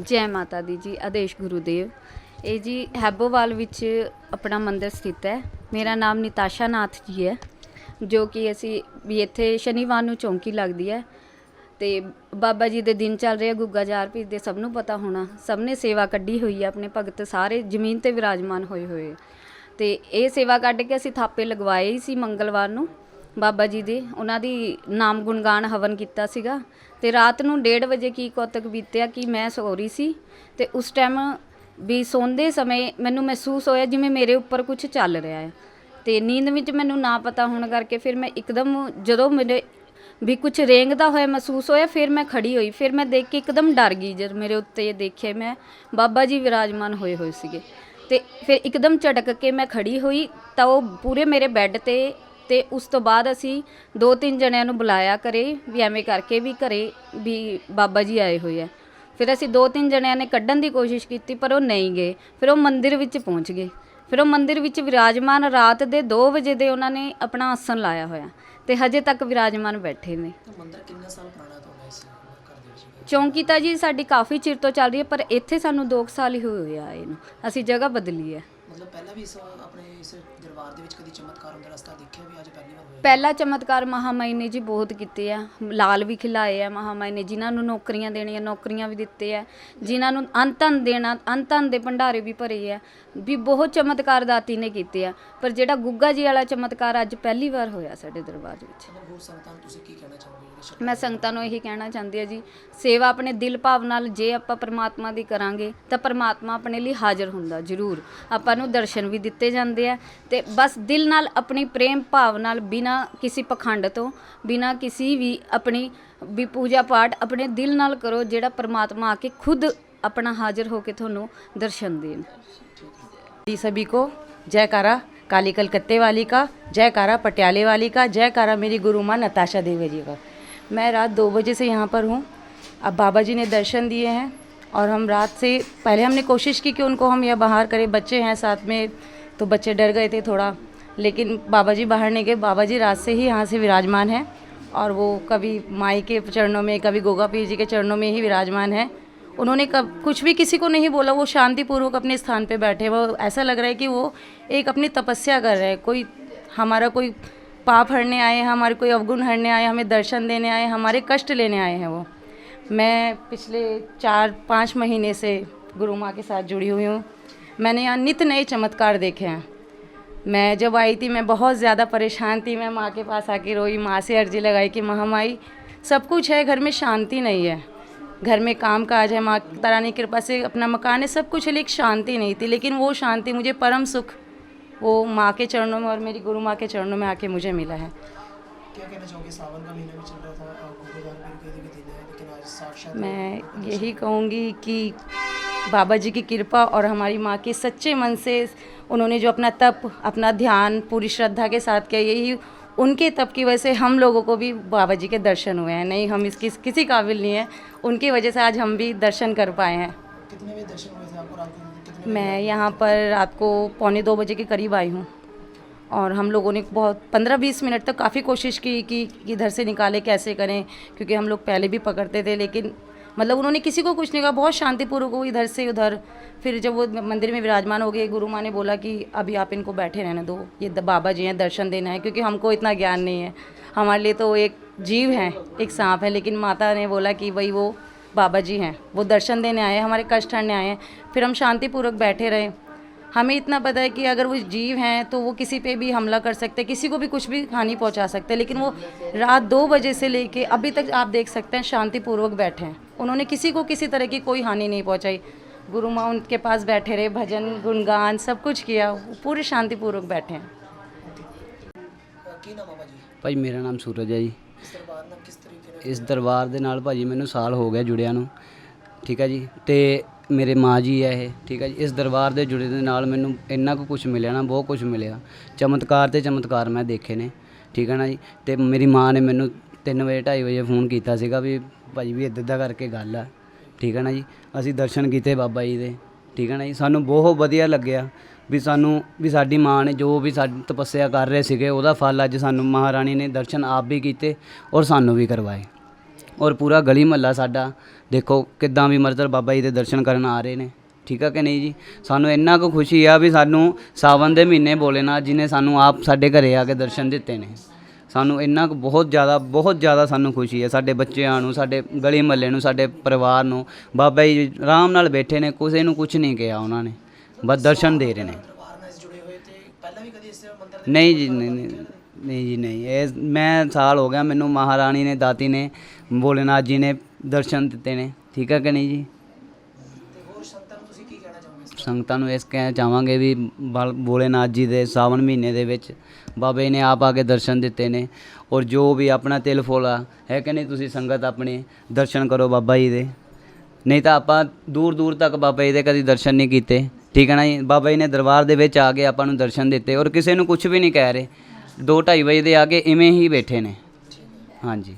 ਜੈ ਮਾਤਾ ਦੀ ਜੀ, ਆਦੇਸ਼ ਗੁਰੂਦੇਵ। ਇਹ ਜੀ ਹੈਬੋਵਾਲ ਵਿੱਚ ਆਪਣਾ ਮੰਦਿਰ ਸਥਿਤ ਹੈ। ਮੇਰਾ ਨਾਮ ਨਿਤਾਸ਼ਾ ਨਾਥ ਜੀ ਹੈ, ਜੋ ਕਿ ਅਸੀਂ ਵੀ ਇੱਥੇ ਸ਼ਨੀਵਾਰ ਨੂੰ ਚੌਂਕੀ ਲੱਗਦੀ ਹੈ। ਤੇ ਬਾਬਾ ਜੀ ਦੇ ਦਿਨ ਚੱਲ ਰਿਹਾ, ਗੁੱਗਾ ਜਾਰ ਪੀਰ ਦੇ ਸਭ ਨੂੰ ਪਤਾ ਹੋਣਾ। ਸਭ ਨੇ ਸੇਵਾ ਕੱਢੀ ਹੋਈ ਹੈ, ਆਪਣੇ ਭਗਤ ਸਾਰੇ ਜ਼ਮੀਨ ਤੇ ਵਿਰਾਜਮਾਨ ਹੋਏ ਹੋਏ। ਆ। ਤੇ ਇਹ ਸੇਵਾ ਕੱਢ ਕੇ ਅਸੀਂ ਥਾਪੇ ਲਗਵਾਏ ਹੀ ਸੀ ਮੰਗਲਵਾਰ ਨੂੰ। ਬਾਬਾ ਜੀ ਦੇ, ਉਹਨਾਂ ਦੀ ਨਾਮ ਗੁਣਗਾਨ ਹਵਨ ਕੀਤਾ ਸੀਗਾ। ਤੇ ਰਾਤ ਨੂੰ 1:30 ਵਜੇ ਕੀ ਕੌਤਕ ਬੀਤਿਆ ਕਿ ਮੈਂ ਸੋ ਰਹੀ ਸੀ ਤੇ ਉਸ ਟਾਈਮ ਵੀ ਸੌਂਦੇ ਸਮੇਂ ਮੈਨੂੰ ਮਹਿਸੂਸ ਹੋਇਆ ਜਿਵੇਂ ਮੇਰੇ ਉੱਪਰ ਕੁਝ ਚੱਲ ਰਿਹਾ ਹੈ। ਤੇ ਨੀਂਦ ਵਿੱਚ ਮੈਨੂੰ ਨਾ ਪਤਾ ਹੋਣ ਕਰਕੇ ਫਿਰ ਮੈਂ ਇੱਕਦਮ ਜਦੋਂ ਮੇਰੇ ਵੀ ਕੁਝ ਰੇਂਗਦਾ ਹੋਇਆ ਮਹਿਸੂਸ ਹੋਇਆ, ਫਿਰ ਮੈਂ ਖੜੀ ਹੋਈ, ਫਿਰ ਮੈਂ ਦੇਖ ਕੇ ਇੱਕਦਮ ਡਰ ਗਈ ਜਦ ਮੇਰੇ ਉੱਤੇ ਦੇਖਿਆ ਮੈਂ, ਬਾਬਾ ਜੀ ਵਿਰਾਜਮਾਨ ਹੋਏ ਹੋਏ ਸੀਗੇ। ਤੇ ਫਿਰ ਇੱਕਦਮ ਝਟਕ ਕੇ ਮੈਂ ਖੜੀ ਹੋਈ ਤਾਂ ਉਹ ਪੂਰੇ ਮੇਰੇ ਬੈੱਡ ਤੇ ਤੇ ਉਸ ਤੋਂ ਬਾਅਦ ਅਸੀਂ ਦੋ ਤਿੰਨ ਜਣਿਆਂ ਨੂੰ ਬੁਲਾਇਆ ਕਰੇ ਵੀ ਐਵੇਂ ਕਰਕੇ ਵੀ ਘਰੇ ਵੀ ਬਾਬਾ ਜੀ ਆਏ ਹੋਏ ਆ। ਫਿਰ ਅਸੀਂ ਦੋ ਤਿੰਨ ਜਣਿਆਂ ਨੇ ਕੱਢਣ ਦੀ ਕੋਸ਼ਿਸ਼ ਕੀਤੀ ਪਰ ਉਹ ਨਹੀਂ ਗਏ। ਫਿਰ ਉਹ ਮੰਦਿਰ ਵਿੱਚ ਪਹੁੰਚ ਗਏ। ਫਿਰ ਉਹ ਮੰਦਿਰ ਵਿੱਚ ਵਿਰਾਜਮਾਨ ਰਾਤ ਦੇ 2 ਵਜੇ ਦੇ ਉਹਨਾਂ ਨੇ ਆਪਣਾ ਆਸਣ ਲਾਇਆ ਹੋਇਆ ਤੇ ਹਜੇ ਤੱਕ ਵਿਰਾਜਮਾਨ ਬੈਠੇ ਨੇ। ਮੰਦਿਰ ਕਿੰਨੇ ਸਾਲ ਪੁਰਾਣਾ ਤੁਹਾਡਾ ਇਸ ਘਰ ਦੇ ਵਿੱਚ? ਚੌਂਕੀ ਤਾਂ ਜੀ ਸਾਡੀ ਕਾਫੀ ਚਿਰ ਤੋਂ ਚੱਲ ਰਹੀ ਹੈ ਪਰ ਇੱਥੇ ਸਾਨੂੰ 2 ਸਾਲ ਹੀ ਹੋਏ ਆ ਇਹਨੂੰ। ਅਸੀਂ ਜਗ੍ਹਾ ਬਦਲੀ ਹੈ। ਮਤਲਬ ਪਹਿਲਾਂ ਵੀ ਇਸ ਆਪਣੇ ਇਸ ਦਰਬਾਰ ਦੇ ਵਿੱਚ ਕਦੀ ਚਮਤਕਾਰ ਹੁੰਦਾ ਰਸਤਾ ਦੇਖਿਆ ਵੀ ਅੱਜ ਪਹਿਲੀ ਵਾਰ ਹੋਇਆ? ਪਹਿਲਾ ਚਮਤਕਾਰ ਮਹਾਮਾਈ ਨੇ ਜੀ ਬਹੁਤ ਕੀਤੇ ਆ। ਲਾਲ ਵੀ ਖਿਲਾਏ ਆ ਮਹਾਮਾਈ ਨੇ ਜਿਨ੍ਹਾਂ ਨੂੰ ਨੌਕਰੀਆਂ ਦੇਣੀਆਂ ਨੌਕਰੀਆਂ ਵੀ ਦਿੱਤੇ ਆ। ਜਿਨ੍ਹਾਂ ਨੂੰ ਅੰਤਨ ਦੇਣਾ ਅੰਤਨ ਦੇ ਭੰਡਾਰੇ ਵੀ ਭਰੇ ਆ। ਵੀ ਬਹੁਤ ਚਮਤਕਾਰ ਦਾਤੀ ਨੇ ਕੀਤੇ ਆ। ਪਰ ਜਿਹੜਾ ਗੁੱਗਾ ਜੀ ਵਾਲਾ ਚਮਤਕਾਰ ਅੱਜ ਪਹਿਲੀ ਵਾਰ ਹੋਇਆ ਸਾਡੇ ਦਰਬਾਰ ਵਿੱਚ। ਮਤਲਬ ਹੋਰ ਸੰਗਤਾਂ ਨੂੰ ਤੁਸੀਂ ਕੀ ਕਹਿਣਾ ਚਾਹੋਗੇ ਜਿਹੜੇ ਮੈਂ ਸੰਗਤਾਂ ਨੂੰ ਇਹੀ ਕਹਿਣਾ ਚਾਹੁੰਦੀ ਆ ਜੀ ਸੇਵਾ ਆਪਣੇ ਦਿਲ ਭਾਵ ਨਾਲ ਜੇ ਆਪਾਂ ਪਰਮਾਤਮਾ ਦੀ ਕਰਾਂਗੇ ਤਾਂ ਪਰਮਾਤਮਾ ਆਪਣੇ ਲਈ ਹਾਜ਼ਰ ਹੁੰਦਾ ਜ਼ਰੂਰ। ਆਪਾਂ ਨੂੰ ਦਰਸ਼ਨ ਵੀ ਦਿੱਤੇ ਜਾਂਦੇ ਆ ਤੇ ਬਸ ਦਿਲ ਨਾਲ ਆਪਣੀ ਪ੍ਰੇਮ ਭਾਵ ਨਾਲ ਬਿਨਾ ਕਿਸੇ ਪਖੰਡ ਤੋਂ ਬਿਨਾ ਕਿਸੇ ਵੀ ਆਪਣੀ ਵੀ ਪੂਜਾ ਪਾਠ ਆਪਣੇ ਦਿਲ ਨਾਲ ਕਰੋ ਜਿਹੜਾ ਪਰਮਾਤਮਾ ਆ ਕੇ ਖੁਦ ਆਪਣਾ ਹਾਜ਼ਰ ਹੋ ਕੇ ਤੁਹਾਨੂੰ ਦਰਸ਼ਨ ਦੇਣ जी सभी को जयकारा काली कलकत्ते वाली का जयकारा पटियाले वाली का जयकारा मेरी गुरु माँ नताशा देवी जी का मैं रात दो बजे से यहाँ पर हूँ अब बाबा जी ने दर्शन दिए हैं और हम रात से, पहले हमने कोशिश की कि उनको हम यह बाहर करें, बच्चे हैं साथ में तो बच्चे डर गए थे थोड़ा। लेकिन बाबा जी बाहर नहीं गए बाबा जी रात से ही यहाँ से विराजमान हैं। और वो कभी माई के चरणों में, कभी गोगा पीर जी के चरणों में ही विराजमान है। उन्होंने कब, कुछ भी किसी को नहीं बोला, वो शांतिपूर्वक अपने स्थान पे बैठे। वो ऐसा लग रहा है कि वो एक अपनी तपस्या कर रहे हैं। कोई हमारा कोई पाप हरने आए, हमारे कोई अवगुण हरने आए, हमें दर्शन देने आए, हमारे कष्ट लेने आए हैं वो। मैं पिछले चार, पाँच महीने से गुरु माँ के साथ जुड़ी हुई हूँ। मैंने यहाँ नित नए चमत्कार देखे हैं। मैं जब आई थी, मैं बहुत ज़्यादा परेशान थी। मैं माँ के पास आके रोई, माँ से अर्जी लगाई कि महामाई सब कुछ है, घर में शांति नहीं है। घर में काम काज है, माँ तारानी कृपा से अपना मकान है, सब कुछ है, लेकिन शांति नहीं थी। लेकिन वो शांति मुझे परम सुख, वो माँ के चरणों में और मेरी गुरु माँ के चरणों में आके मुझे मिला है। क्या कहना चाहोगे? सावन का महीना भी चल रहा था और गुरुद्वार दिन है लेकिन आज साक्षात मैं यही कहूँगी कि बाबा जी की कृपा और हमारी माँ के सच्चे मन से उन्होंने जो अपना तप अपना ध्यान पूरी श्रद्धा के साथ किया यही उनके तप की वजह से हम लोगों को भी बाबा जी के दर्शन हुए हैं। नहीं हम इसकी किसी काबिल नहीं है। उनकी वजह से आज हम भी दर्शन कर पाए हैं। कितने दर्शन हुए थे आपको मैं यहाँ पर रात को पौने दो बजे के करीब आई हूँ। और हम लोगों ने बहुत पंद्रह बीस मिनट तक काफ़ी कोशिश की कि इधर से निकाले, कैसे करें, क्योंकि हम लोग पहले भी पकड़ते थे, लेकिन मतलब उन्होंने किसी को कुछ नहीं कहा। बहुत शांतिपूर्वक वो इधर से उधर, फिर जब वो मंदिर में विराजमान हो गए, गुरु माँ ने बोला कि अभी आप इनको बैठे रहने दो, ये बाबा जी हैं, दर्शन देना है क्योंकि हमको इतना ज्ञान नहीं है। हमारे लिए तो एक जीव है, एक सांप है, लेकिन माता ने बोला कि वही वो बाबा जी हैं, वो दर्शन देने आए हमारे कष्ट हरने आए हैं। फिर हम शांतिपूर्वक बैठे रहे हमें इतना पता है कि अगर वो जीव हैं तो वो किसी पे भी हमला कर सकते हैं किसी को भी कुछ भी हानि पहुंचा सकते हैं लेकिन वो रात दो बजे से लेके अभी तक आप देख सकते हैं शांतिपूर्वक बैठे हैं उन्होंने किसी को किसी तरह की कोई हानि नहीं पहुंचाई गुरु माँ उनके पास बैठे रहे भजन गुणगान सब कुछ किया वो पूरे शांतिपूर्वक बैठे हैं की नाम बाबा जी ਭਾਈ ਮੇਰਾ ਨਾਮ ਸੂਰਜ ਹੈ ਜੀ इस दरबार में किस तरीके ने ਇਸ ਦਰਬਾਰ ਦੇ ਨਾਲ ਭਾਜੀ ਮੈਨੂੰ ਸਾਲ ਹੋ ਗਿਆ ਜੁੜਿਆ ਨੂੰ ਠੀਕ ਹੈ ਜੀ ਤੇ ਮੇਰੇ ਮਾਂ ਜੀ ਹੈ ਇਹ, ਠੀਕ ਹੈ ਜੀ। ਇਸ ਦਰਬਾਰ ਦੇ ਜੁੜੇ ਦੇ ਨਾਲ ਮੈਨੂੰ ਇੰਨਾ ਕੁ ਕੁਝ ਮਿਲਿਆ ਨਾ, ਬਹੁਤ ਕੁਝ ਮਿਲਿਆ। ਚਮਤਕਾਰ ਤੇ ਚਮਤਕਾਰ ਮੈਂ ਦੇਖੇ ਨੇ, ਠੀਕ ਹੈ ਨਾ ਜੀ। ਤੇ ਮੇਰੀ ਮਾਂ ਨੇ ਮੈਨੂੰ 3 ਵਜੇ 2:30 ਵਜੇ ਫੋਨ ਕੀਤਾ ਸੀਗਾ ਵੀ ਭਾਜੀ ਵੀ ਇੱਦਾਂ ਦਾ ਕਰਕੇ ਗੱਲ ਆ, ਠੀਕ ਹੈ ਨਾ ਜੀ। ਅਸੀਂ ਦਰਸ਼ਨ ਕੀਤੇ ਬਾਬਾ ਜੀ ਦੇ, ਠੀਕ ਹੈ ਨਾ ਜੀ। ਸਾਨੂੰ ਬਹੁਤ ਵਧੀਆ ਲੱਗਿਆ ਵੀ ਸਾਨੂੰ, ਵੀ ਸਾਡੀ ਮਾਂ ਨੇ ਜੋ ਵੀ ਸਾਡੀ, ਤਪੱਸਿਆ ਕਰ ਰਹੇ ਸੀਗੇ, ਉਹਦਾ ਫਲ ਅੱਜ ਸਾਨੂੰ ਮਹਾਰਾਣੀ ਨੇ ਦਰਸ਼ਨ ਆਪ ਵੀ ਕੀਤੇ ਔਰ ਸਾਨੂੰ ਵੀ ਕਰਵਾਏ। ਔਰ ਪੂਰਾ ਗਲੀ ਮਹੱਲਾ ਸਾਡਾ। ਦੇਖੋ ਕਿੱਦਾਂ ਵੀ ਮਤਲਬ ਬਾਬਾ ਜੀ ਦੇ ਦਰਸ਼ਨ ਕਰਨ ਆ ਰਹੇ ਨੇ। ਠੀਕ ਆ ਕਿ ਨਹੀਂ ਜੀ? ਸਾਨੂੰ ਇੰਨਾ ਕੁ ਖੁਸ਼ੀ ਆ ਵੀ ਸਾਨੂੰ ਸਾਵਨ ਦੇ ਮਹੀਨੇ ਭੋਲੇਨਾਥ ਜੀ ਨੇ ਸਾਨੂੰ ਆਪ ਸਾਡੇ ਘਰੇ ਆ ਕੇ ਦਰਸ਼ਨ ਦਿੱਤੇ ਨੇ। ਸਾਨੂੰ ਇੰਨਾ ਕੁ ਬਹੁਤ ਜ਼ਿਆਦਾ ਬਹੁਤ ਜ਼ਿਆਦਾ ਸਾਨੂੰ ਖੁਸ਼ੀ ਹੈ ਸਾਡੇ ਬੱਚਿਆਂ ਨੂੰ ਸਾਡੇ ਗਲੀ ਮਹੱਲੇ ਨੂੰ ਸਾਡੇ ਪਰਿਵਾਰ ਨੂੰ। ਬਾਬਾ ਜੀ ਆਰਾਮ ਨਾਲ ਬੈਠੇ ਨੇ ਕਿਸੇ ਨੂੰ ਕੁਝ ਨਹੀਂ ਕਿਹਾ ਉਹਨਾਂ ਨੇ। ਬਸ ਦਰਸ਼ਨ ਦੇ ਰਹੇ ਨੇ। ਨਹੀਂ ਜੀ ਨਹੀਂ ਨਹੀਂ। ਨਹੀਂ ਜੀ ਨਹੀਂ। ਇਹ ਮੈਂ ਸਾਲ ਹੋ ਗਿਆ ਮੈਨੂੰ ਮਹਾਰਾਣੀ ਨੇ ਦਾਤੀ ਨੇ ਭੋਲੇਨਾਥ ਜੀ ਨੇ ਦਰਸ਼ਨ ਦਿੱਤੇ ਨੇ। ਠੀਕ ਹੈ ਕਿ ਨਹੀਂ ਜੀ? ਸੰਗਤਾਂ ਨੂੰ ਇਸ ਕਹਿਣਾ ਚਾਹਾਂਗੇ ਵੀ ਬਲ- ਭੋਲੇਨਾਥ ਜੀ ਦੇ ਸਾਵਣ ਮਹੀਨੇ ਦੇ ਵਿੱਚ ਬਾਬੇ ਨੇ ਆਪ ਆ ਕੇ ਦਰਸ਼ਨ ਦਿੱਤੇ ਨੇ ਔਰ ਜੋ ਵੀ ਆਪਣਾ ਤਿਲ ਫੋਲਾ ਹੈ ਕਿ ਨਹੀਂ ਤੁਸੀਂ ਸੰਗਤ ਆਪਣੇ ਦਰਸ਼ਨ ਕਰੋ ਬਾਬਾ ਜੀ ਦੇ। ਨਹੀਂ ਤਾਂ ਆਪਾਂ ਦੂਰ ਦੂਰ ਤੱਕ ਬਾਬਾ ਜੀ ਦੇ ਕਦੀ ਦਰਸ਼ਨ ਨਹੀਂ ਕੀਤੇ। ਠੀਕ ਹੈ ਨਾ ਜੀ? ਬਾਬਾ ਜੀ ਨੇ ਦਰਬਾਰ ਦੇ ਵਿੱਚ ਆ ਕੇ ਆਪਾਂ ਨੂੰ ਦਰਸ਼ਨ ਦਿੱਤੇ ਔਰ ਕਿਸੇ ਨੂੰ ਕੁਝ ਵੀ ਨਹੀਂ ਕਹਿ ਰਹੇ। 2:30 ਵਜੇ ਦੇ ਆ ਕੇ ਇਵੇਂ ਹੀ ਬੈਠੇ ਨੇ। ਹਾਂਜੀ।